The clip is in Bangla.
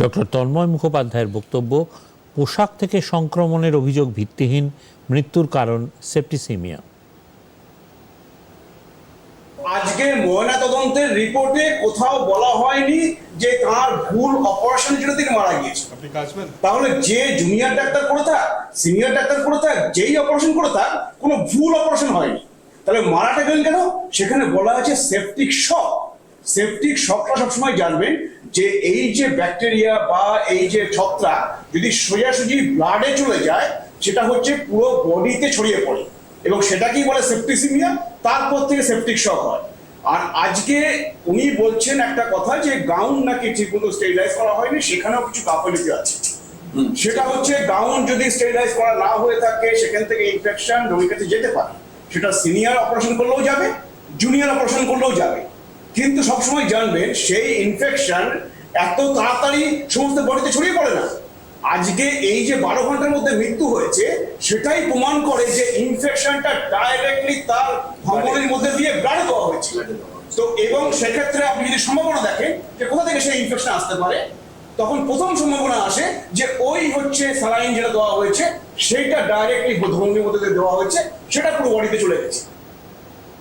ডক্টর তন্ময় মুখোপাধ্যায়ের বক্তব্য পোশাক থেকে সংক্রমণের অভিযোগ ভিত্তিহীন মৃত্যুর কারণ সেপ্টিসিমিয়া। আজকে ময়না তদন্তের রিপোর্টে কোথাও বলা হয়নি যে তার ভুল অপারেশন জন্য তিনি মারা গিয়েছে তাহলে যে জুনিয়র ডাক্তার করে থাক সিনিয়র ডাক্তার করে থাক যেই অপারেশন করে থাক কোনো ভুল অপারেশন হয়নি। তাহলে মারাটা গেলেন কেন? সেখানে বলা আছে সেপটিক শক। সেপটিক শকটা সবসময় জানবেন যে এই যে ব্যাকটেরিয়া বা এই যে ছত্রাক যদি সোজাসুজি ব্লাডে চলে যায় সেটা হচ্ছে পুরো বডিতে ছড়িয়ে পড়ে। এবং সেটাকেই বলে সেপ্টিসিমিয়া তারপর থেকে সেপটিক শক হয়। আর আজকে উনি বলছেন একটা কথা যে গাউন নাকি ঠিকমতো স্টেরিলাইজ করা হয়নি সেখানেও কিছু গাফিলতি আছে। সেটা হচ্ছে গাউন যদি স্টেরিলাইজ করা না হয়ে থাকে সেখান থেকে ইনফেকশন রোগীর কাছে যেতে পারে। সেটা সিনিয়র অপারেশন করলেও যাবে জুনিয়র অপারেশন করলেও যাবে। কিন্তু সবসময় জানবেন সেই ইনফেকশন এত তাড়াতাড়ি সমস্ত বডিতে ছড়িয়ে পড়ে না। আজকে এই যে বারো ঘণ্টার মধ্যে মৃত্যু হয়েছে, সেটাই প্রমাণ করে যে ইনফেকশনটা ডাইরেক্টলি তার ধমনির মধ্যে দিয়ে ব্লাডে দেওয়া হয়েছিল। তো এবং সেক্ষেত্রে আপনি যদি সম্ভাবনা দেখেন যে কোথা থেকে সেই ইনফেকশন আসতে পারে, তখন প্রথম সম্ভাবনা আসে যে ওই হচ্ছে স্যালাইন যেটা দেওয়া হয়েছে, সেইটা ডাইরেক্টলি ধমনির মধ্যে দেওয়া হয়েছে, সেটা পুরো বডিতে চলে গেছে।